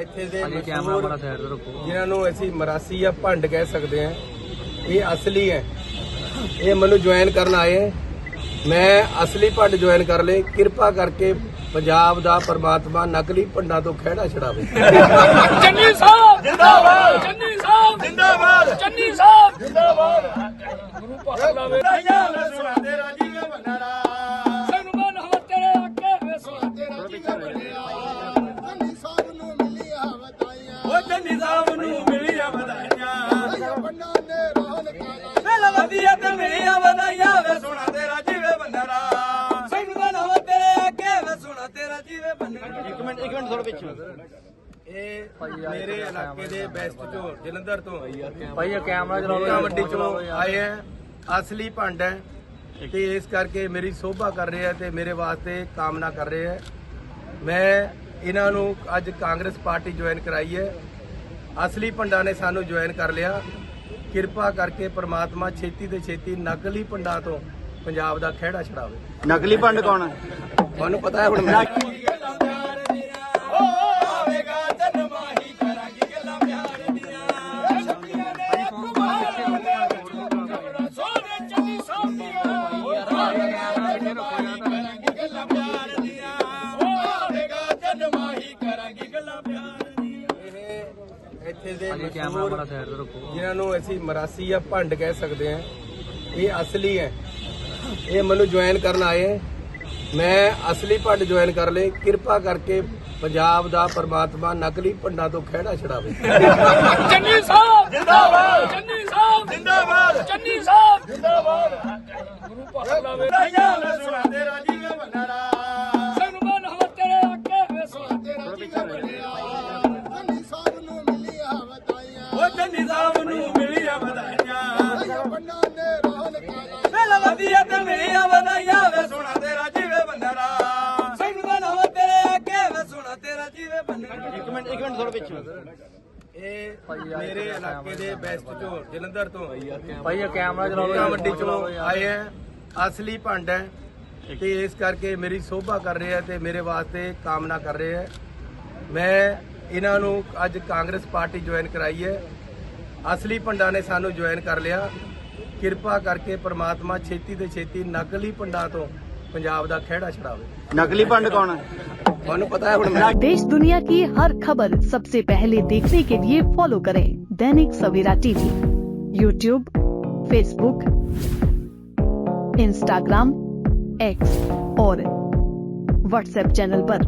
ਇੱਥੇ ਦੇ ਮਸ਼ਹੂਰ ਜਿਨ੍ਹਾਂ ਨੂੰ ਅਸੀਂ ਮਰਾਸੀ ਜਾਂ ਭੰਡ ਕਹਿ ਸਕਦੇ ਹਾਂ ਇਹ ਅਸਲੀ ਹੈ। ਇਹ ਮੈਨੂੰ ਜੁਆਇਨ ਕਰਨ ਆਏ ਹੈ। ਮੈਂ ਅਸਲੀ ਭੰਡ ਜੁਆਇਨ ਕਰ ਲਏ। ਕਿਰਪਾ ਕਰਕੇ ਪੰਜਾਬ ਦਾ ਪਰਮਾਤਮਾ ਨਕਲੀ ਭੰਡਾਂ ਤੋਂ ਖਿਹੜਾ ਛਡਾਵੇ। ਚੰਨੀ ਸਾਹਿਬ! ਜਿੰਦਾਬਾਦ! ਚੰਨੀ ਸਾਹਿਬ! ਜਿੰਦਾਬਾਦ! ਚੰਨੀ ਸਾਹਿਬ! ਜਿੰਦਾਬਾਦ! ਗੁਰੂ ਪਾਕ ਵਧੀਆ ਤੇ ਮਿਲੀਆਂ ਵਧਾਈਆਂ ਵੇ ਸੁਣਾ ਤੇਰਾ ਜੀਵੇ ਬੰਦਰਾ। ਸਾਨੂੰ ਮਨ ਹੋ ਤੇਰੇ ਅੱਗੇ ਵੇ ਸੁਣਾ ਤੇਰਾ ਜੀਵੇ ਬੰਦਰਾ। ਇੱਕ ਮਿੰਟ ਇੱਕ ਮਿੰਟ ਥੋੜਾ ਪਿੱਛੇ। ਇਹ ਮੇਰੇ ਇਲਾਕੇ ਦੇ ਬੈਸਟ ਚੋਂ ਜਲੰਧਰ ਤੋਂ। ਭਾਈ ਇਹ ਕੈਮਰਾ ਚਲਾ ਲੋਕਾਂ ਵੱਡੀ ਚੋਂ ਆਏ ਹੈ ਅਸਲੀ ਭੰਡ ਹੈ ਤੇ ਇਸ ਕਰਕੇ ਮੇਰੀ ਸੋਭਾ ਕਰ ਰਹੇ ਤੇ ਮੇਰੇ ਵਾਸਤੇ ਕਾਮਨਾ ਕਰ ਰਹੇ ਹੈ ਮੈਂ ਇਹਨਾਂ ਨੂੰ ਅੱਜ ਕਾਂਗਰਸ ਪਾਰਟੀ ਜੁਆਇਨ ਕਰਾਈ ਹੈ। ਅਸਲੀ ਭੰਡਾਂ ਨੇ ਸਾਨੂੰ ਜੁਆਇਨ ਕਰ ਲਿਆ। ਕਿਰਪਾ ਕਰਕੇ ਪ੍ਰਮਾਤਮਾ ਛੇਤੀ ਤੇ ਛੇਤੀ ਨਕਲੀ ਭੰਡਾਂ ਤੋਂ ਪੰਜਾਬ ਦਾ ਖਿਹੜਾ ਛਡਾਵੇ। ਨਕਲੀ ਪੰਡ ਕੌਣ ਹੈ? ਤੁਹਾਨੂੰ ਪਤਾ ਹੈ ਹੁਣ ਮੈਂ। ਆਵੇਗਾ ਤਨ ਮਾਹੀ ਕਰਾਂਗੀ ਗੱਲਾਂ ਪਿਆਰ ਦੀਆਂ। ਇੱਥੇ ਦੇ ਮਸ਼ਹੂਰ ਜਿਨ੍ਹਾਂ ਨੂੰ ਅਸੀਂ ਮਰਾਸੀ ਜਾਂ ਭੰਡ ਕਹਿ ਸਕਦੇ ਹਾਂ ਇਹ ਅਸਲੀ ਹੈ। ਇਹ ਮੈਨੂੰ ਜੁਆਇਨ ਕਰਨ ਆਏ। ਮੈਂ ਅਸਲੀ ਭੰਡ ਜੁਆਇਨ ਕਰ ਲਏ। ਕਿਰਪਾ ਕਰਕੇ ਪੰਜਾਬ ਦਾ ਪਰਮਾਤਮਾ ਨਕਲੀ ਭੰਡਾਂ ਤੋਂ ਖਿਹੜਾ ਛਡਾਵੇ। ਚੰਨੀ ਸਾਹਿਬ! ਜਿੰਦਾਬਾਦ! ਚੰਨੀ ਸਾਹਿਬ! ਜਿੰਦਾਬਾਦ! ਚੰਨੀ ਸਾਹਿਬ! ਜਿੰਦਾਬਾਦ! ਗੁਰੂ ਪਾਕ ਸਾਹਿਬ ਨੂੰ ਮਿਲੀਆਂ ਵਧਾਈਆਂ। ਬੰਨਾ ਨੇ ਰੋਲ ਕਾਲਾ ਮੇਲਾ ਵਧੀਆ ਤੇ ਮਿਲੀਆਂ ਵਧਾਈਆਂ ਵੇ ਸੁਣਾ ਤੇਰਾ ਜੀਵੇ ਬੰਦਰਾ ਸਾਨੂੰ ਮਨ ਹੋ ਤੇਰੇ ਅੱਗੇ ਵੇ ਸੁਣਾ ਤੇਰਾ ਜੀਵੇ ਬੰਦਰਾ ਇੱਕ ਮਿੰਟ ਇੱਕ ਮਿੰਟ ਥੋੜਾ ਪਿੱਛੇ। ਇਹ ਮੇਰੇ ਇਲਾਕੇ ਦੇ ਬੈਸਟ ਚੋਂ ਜਲੰਧਰ ਤੋਂ। ਭਾਈ ਇਹ ਕੈਮਰਾ ਚਲਾ ਲੋਕਾਂ ਵੱਡੀ ਚੋਂ ਆਏ ਹੈ ਅਸਲੀ ਭੰਡ ਹੈ ਤੇ ਇਸ ਕਰਕੇ ਮੇਰੀ ਸੋਭਾ ਕਰ ਰਹੇ ਤੇ ਮੇਰੇ ਵਾਸਤੇ ਕਾਮਨਾ ਕਰ ਰਹੇ ਹੈ। ਮੈਂ ਇਹਨਾਂ ਨੂੰ ਅੱਜ ਕਾਂਗਰਸ ਪਾਰਟੀ ਜੁਆਇਨ ਕਰਾਈ ਹੈ। ਅਸਲੀ ਭੰਡਾਂ ਨੇ ਸਾਨੂੰ ਜੁਆਇਨ ਕਰ ਲਿਆ ਕਿਰਪਾ ਕਰਕੇ ਪ੍ਰਮਾਤਮਾ ਛੇਤੀ ਤੇ ਛੇਤੀ ਨਕਲੀ ਭੰਡਾਂ ਤੋਂ ਪੰਜਾਬ ਦਾ ਖਿਹੜਾ ਛਡਾਵੇ ਨਕਲੀ ਪੰਡ ਕੌਣ ਹੈ ਤੁਹਾਨੂੰ ਪਤਾ ਹੈ ਹੁਣ ਮੈਂ देश दुनिया की हर खबर सबसे पहले देखने के लिए फॉलो करें Dainik Savera TV YouTube Facebook Instagram X और व्हाट्सएप चैनल पर।